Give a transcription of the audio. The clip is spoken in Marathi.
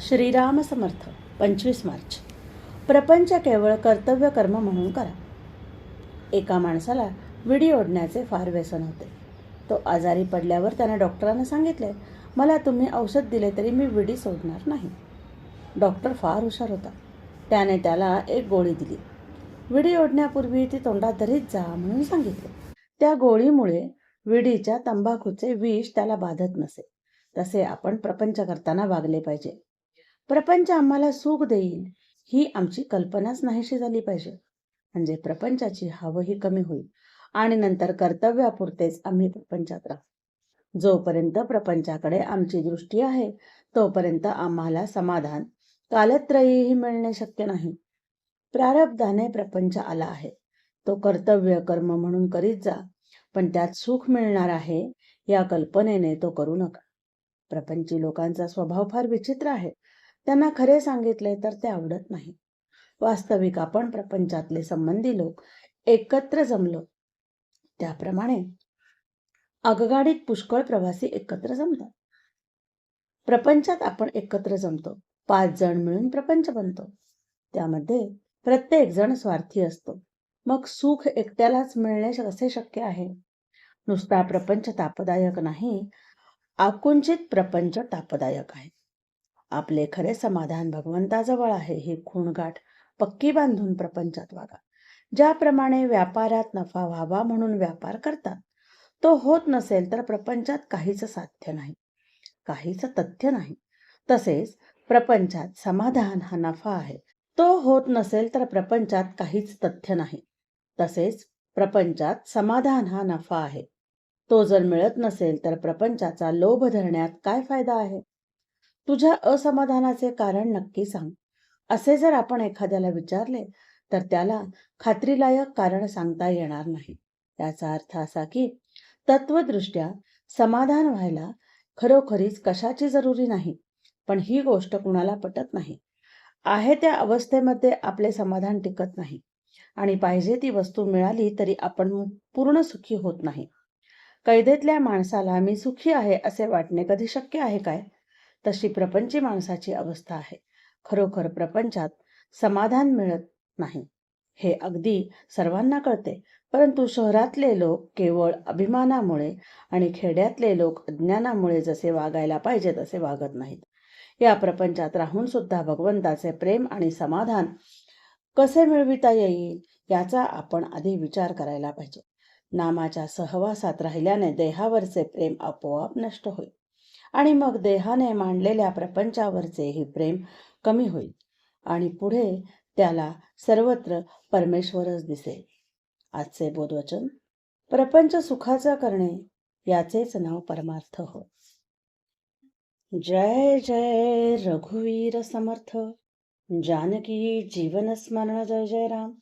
श्रीराम समर्थ पंचवीस मार्च. प्रपंच केवळ कर्तव्य कर्म म्हणून करा. एका माणसाला विडी ओढण्याचे फार व्यसन होते. तो आजारी पडल्यावर त्याने डॉक्टरांना सांगितले मला तुम्ही औषध दिले तरी मी विडी सोडणार नाही. डॉक्टर फार हुशार होता. त्याने त्याला एक गोळी दिली. विडी ओढण्यापूर्वी ती तोंडात धरीत जा म्हणून सांगितले. त्या गोळीमुळे विडीच्या तंबाखूचे विष त्याला बाधत नसे. तसे आपण प्रपंच करताना वागले पाहिजे. प्रपंच आम्हाला सुख देईल ही आमची कल्पनाच नाहीशी झाली पाहिजे. म्हणजे प्रपंचाची हवही कमी होईल आणि नंतर कर्तव्यापुरतेच आम्ही प्रपंचात राहू. जोपर्यंत प्रपंचाकडे आमची दृष्टी आहे तोपर्यंत आम्हाला समाधान कालत्रयीही मिळणे शक्य नाही. प्रारब्धाने प्रपंच आला आहे. तो कर्तव्य कर्म म्हणून करीत जा पण त्यात सुख मिळणार आहे या कल्पनेने तो करू नका. प्रपंची लोकांचा स्वभाव फार विचित्र आहे. त्यांना खरे सांगितले तर ते आवडत नाही. वास्तविक आपण प्रपंचातले संबंधी लोक एकत्र जमलो. त्याप्रमाणे आगगाडीत पुष्कळ प्रवासी एकत्र जमतात. प्रपंचात आपण एकत्र जमतो. पाच जण मिळून प्रपंच बनतो. त्यामध्ये प्रत्येक जण स्वार्थी असतो. मग सुख एकट्यालाच मिळणे कसे शक्य आहे? नुसता प्रपंच तापदायक नाही आकुंचित प्रपंच तापदायक आहे. आपले खरे समाधान भगवंताजवळ आहे ही खूणगाठ पक्की बांधून प्रपंचात वागा. ज्याप्रमाणे व्यापारात नफा व्हावा म्हणून व्यापार करतात तो होत नसेल तर प्रपंचात काहीच साध्य नाही. काहीच तथ्य नाही. तसेच प्रपंचात समाधान हा नफा आहे. तो होत नसेल तर प्रपंचात काहीच तथ्य नाही. तसेच प्रपंचात समाधान हा नफा आहे. तो जर मिळत नसेल तर प्रपंचाचा लोभ धरण्यात काय फायदा आहे? तुझ्या असमाधानाचे कारण नक्की सांग. असे जर आपण एखाद्याला विचारले तर त्याला खात्रीलायक कारण सांगता येणार नाही. याचा अर्थ असा की तत्वदृष्ट्या समाधान व्हायला खरोखरीच कशाची जरुरी नाही पण ही गोष्ट कुणाला पटत नाही. आहे त्या अवस्थेमध्ये आपले समाधान टिकत नाही आणि पाहिजे ती वस्तू मिळाली तरी आपण पूर्ण सुखी होत नाही. कैदेतल्या माणसाला मी सुखी आहे असे वाटणे कधी शक्य आहे काय? तशी प्रपंची माणसाची अवस्था आहे. खरोखर प्रपंचात समाधान मिळत नाही. हे अगदी सर्वांना कळते. परंतु शहरातले लोक केवळ अभिमानामुळे आणि खेड्यातले लोक अज्ञानामुळे जसे वागायला पाहिजे तसे वागत नाहीत. या प्रपंचात राहून सुद्धा भगवंताचे प्रेम आणि समाधान कसे मिळविता येईल याचा आपण आधी विचार करायला पाहिजे. नामाच्या सहवासात राहिल्याने देहावरचे प्रेम आपोआप नष्ट होईल. आणि मग देहाने मांडलेल्या प्रपंचावरचे हे प्रेम कमी होईल आणि पुढे त्याला सर्वत्र परमेश्वरच दिसेल. आजचे बोधवचन प्रपंच सुखाचा करणे याचेच नाव परमार्थ हो. जय जय रघुवीर समर्थ जानकी जीवन स्मरण जय जय राम.